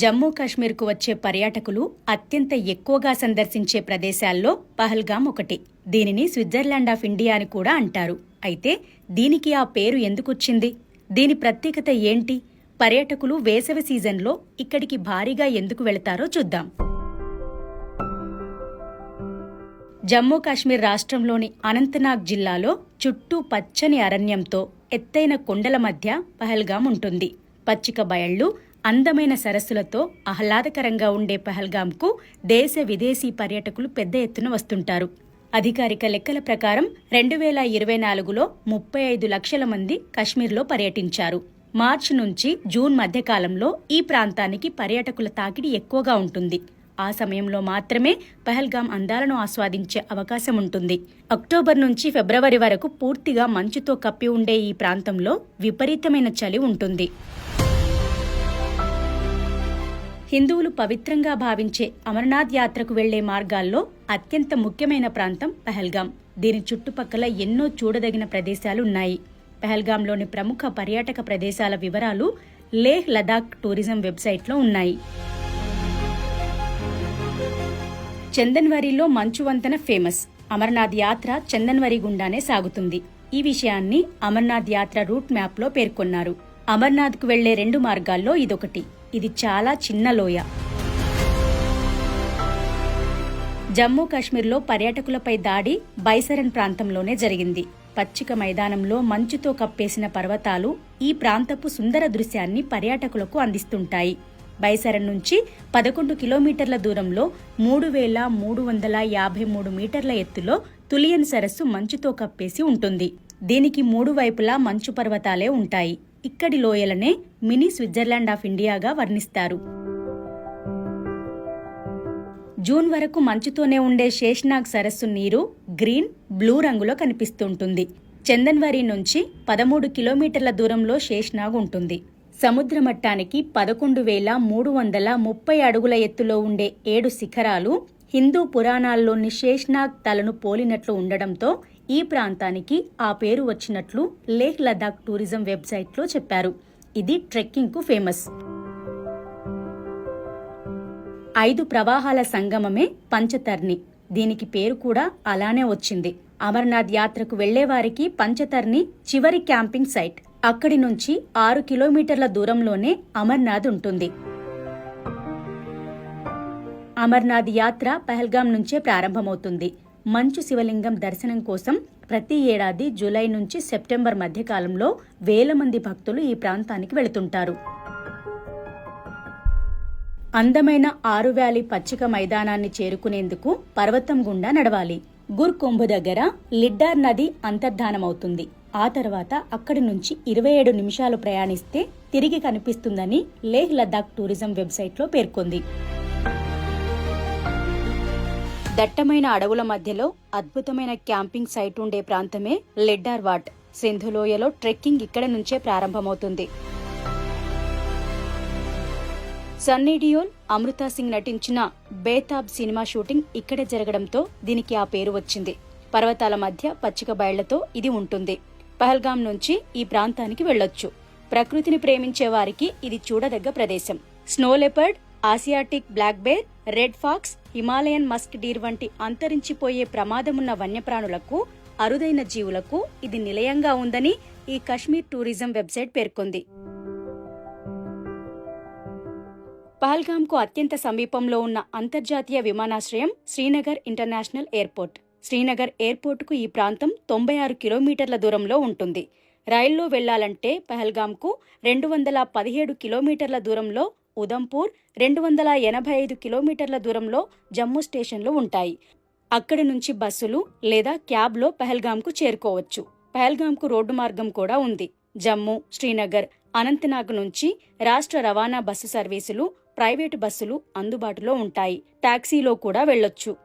జమ్మూ కాశ్మీర్కు వచ్చే పర్యాటకులు అత్యంత ఎక్కువగా సందర్శించే ప్రదేశాల్లో పహల్గాం ఒకటి. దీనిని స్విట్జర్లాండ్ ఆఫ్ ఇండియా అని కూడా అంటారు. అయితే దీనికి ఆ పేరు ఎందుకొచ్చింది? దీని ప్రత్యేకత ఏంటి? పర్యాటకులు వేసవి సీజన్లో ఇక్కడికి భారీగా ఎందుకు వెళతారో చూద్దాం. జమ్మూ కాశ్మీర్ రాష్ట్రంలోని అనంతనాగ్ జిల్లాలో చుట్టూ పచ్చని అరణ్యంతో ఎత్తైన కొండల మధ్య పహల్గాం ఉంటుంది. పచ్చిక బయళ్ళు అందమైన సరస్సులతో ఆహ్లాదకరంగా ఉండే పహల్గామ్కు దేశ విదేశీ పర్యాటకులు పెద్ద ఎత్తున వస్తుంటారు. అధికారిక లెక్కల ప్రకారం రెండు వేల ఇరవై నాలుగులో ముప్పై ఐదు లక్షల మంది కశ్మీర్లో పర్యటించారు. మార్చి నుంచి జూన్ మధ్యకాలంలో ఈ ప్రాంతానికి పర్యాటకుల తాకిడి ఎక్కువగా ఉంటుంది. ఆ సమయంలో మాత్రమే పహల్గాం అందాలను ఆస్వాదించే అవకాశం ఉంటుంది. అక్టోబర్ నుంచి ఫిబ్రవరి వరకు పూర్తిగా మంచుతో కప్పి ఉండే ఈ ప్రాంతంలో విపరీతమైన చలి ఉంటుంది. హిందువులు పవిత్రంగా భావించే అమర్నాథ్ యాత్రకు వెళ్ళే మార్గాల్లో అత్యంత ముఖ్యమైన ప్రాంతం పహల్గాం. దీని చుట్టుపక్కల ఎన్నో చూడదగిన ప్రదేశాలు ఉన్నాయి పహల్గాంలోని ప్రముఖ పర్యాటక ప్రదేశాల వివరాలు లేహ్ లదాఖ్ టూరిజం వెబ్సైట్లో ఉన్నాయి. చందన్వరిలో మంచువంతన ఫేమస్. అమర్నాథ్ యాత్ర చందన్వరి గుండానే సాగుతుంది. ఈ విషయాన్ని అమర్నాథ్ యాత్ర రూట్ మ్యాప్లో పేర్కొన్నారు. అమర్నాథ్కు వెళ్ళే రెండు మార్గాల్లో ఇదొకటి. ఇది చాలా చిన్న లోయ. జమ్మూ కాశ్మీర్లో పర్యాటకులపై దాడి బైసరన్ ప్రాంతంలోనే జరిగింది. పచ్చిక మైదానంలో మంచుతో కప్పేసిన పర్వతాలు ఈ ప్రాంతపు సుందర దృశ్యాన్ని పర్యాటకులకు అందిస్తుంటాయి. బైసరన్ నుంచి పదకొండు కిలోమీటర్ల దూరంలో మూడు వేల మూడు వందల యాభై మూడు మీటర్ల ఎత్తులో తులియన్ సరస్సు మంచుతో కప్పేసి ఉంటుంది. దీనికి మూడు వైపులా మంచు పర్వతాలే ఉంటాయి. ఇక్కడి లోయలనే మినీ స్విట్జర్లాండ్ ఆఫ్ ఇండియాగా వర్ణిస్తారు. జూన్ వరకు మంచుతోనే ఉండే శేష్నాగ్ సరస్సు నీరు గ్రీన్ బ్లూ రంగులో కనిపిస్తుంటుంది. చందన్వరి నుంచి పదమూడు కిలోమీటర్ల దూరంలో శేష్నాగ్ ఉంటుంది. సముద్ర మట్టానికి పదకొండు వేల మూడు వందల ముప్పై అడుగుల ఎత్తులో ఉండే ఏడు శిఖరాలు హిందూ పురాణాల్లోని శేష్నాగ్ తలను పోలినట్లు ఉండడంతో ఈ ప్రాంతానికి ఆ పేరు వచ్చినట్లు లేహ్ లదాఖ్ టూరిజం వెబ్సైట్లో చెప్పారు. ఇది ట్రెక్కింగ్కు ఫేమస్. ఐదు ప్రవాహాల సంగమమే పంచతర్ని దీనికి పేరు కూడా అలానే వచ్చింది. అమర్నాథ్ యాత్రకు వెళ్ళేవారికి పంచతర్ని చివరి క్యాంపింగ్ సైట్. అక్కడి నుంచి ఆరు కిలోమీటర్ల దూరంలోనే అమర్నాథ్ ఉంటుంది. అమర్నాథ్ యాత్ర పహల్గాం నుంచే ప్రారంభమవుతుంది. మంచు శివలింగం దర్శనం కోసం ప్రతి ఏడాది జూలై నుంచి సెప్టెంబర్ మధ్యకాలంలో వేల మంది భక్తులు ఈ ప్రాంతానికి వెళుతుంటారు. అందమైన ఆరు వ్యాలీ పచ్చిక మైదానాన్ని చేరుకునేందుకు పర్వతం గుండా నడవాలి. గుర్ దగ్గర లిడ్డార్ నది అంతర్ధానమవుతుంది. ఆ తర్వాత అక్కడి నుంచి ఇరవై ఏడు నిమిషాలు ప్రయాణిస్తే తిరిగి కనిపిస్తుందని లేహ్ లదాఖ్ టూరిజం వెబ్సైట్లో పేర్కొంది. దట్టమైన అడవుల మధ్యలో అద్భుతమైన క్యాంపింగ్ సైట్ ఉండే ప్రాంతమే లెడ్డార్ వాట్. సింధులోయలో ట్రెక్కింగ్ ఇక్కడ నుంచే ప్రారంభమవుతుంది. సన్నీ డియోల్ అమృతా సింగ్ నటించిన బేతాబ్ సినిమా షూటింగ్ ఇక్కడే జరగడంతో దీనికి ఆ పేరు వచ్చింది. పర్వతాల మధ్య పచ్చిక బయళ్ళతో ఇది ఉంటుంది. పహల్గాం నుంచి ఈ ప్రాంతానికి వెళ్ళొచ్చు. ప్రకృతిని ప్రేమించే వారికి ఇది చూడదగ్గ ప్రదేశం. Snow leopard Asiatic black bear red fox Himalayan musk deer వంటి అంతరించిపోయే ప్రమాదమున్న వన్యప్రాణులకు అరుదైన జీవులకు ఇది నిలయంగా ఉందని ఈ కశ్మీర్ టూరిజం వెబ్సైట్ పేర్కొంది. పహల్గామ్కు అత్యంత సమీపంలో ఉన్న అంతర్జాతీయ విమానాశ్రయం శ్రీనగర్ ఇంటర్నేషనల్ ఎయిర్పోర్ట్. శ్రీనగర్ ఎయిర్పోర్టుకు ఈ ప్రాంతం తొంభై ఆరు కిలోమీటర్ల దూరంలో ఉంటుంది. రైల్లో వెళ్ళాలంటే పహల్గామ్కు రెండు వందల పదిహేడు కిలోమీటర్ల దూరంలో ఉదంపూర్ రెండు వందల ఎనభై ఐదు కిలోమీటర్ల దూరంలో జమ్మూ స్టేషన్లు ఉంటాయి. అక్కడి నుంచి బస్సులు లేదా క్యాబ్లో పహల్గామ్కు చేరుకోవచ్చు. పెహల్గాంకు రోడ్డు మార్గం కూడా ఉంది. జమ్మూ శ్రీనగర్ అనంతనాగ్ నుంచి రాష్ట్ర రవాణా బస్సు సర్వీసులు ప్రైవేటు బస్సులు అందుబాటులో ఉంటాయి. టాక్సీలో కూడా వెళ్ళొచ్చు.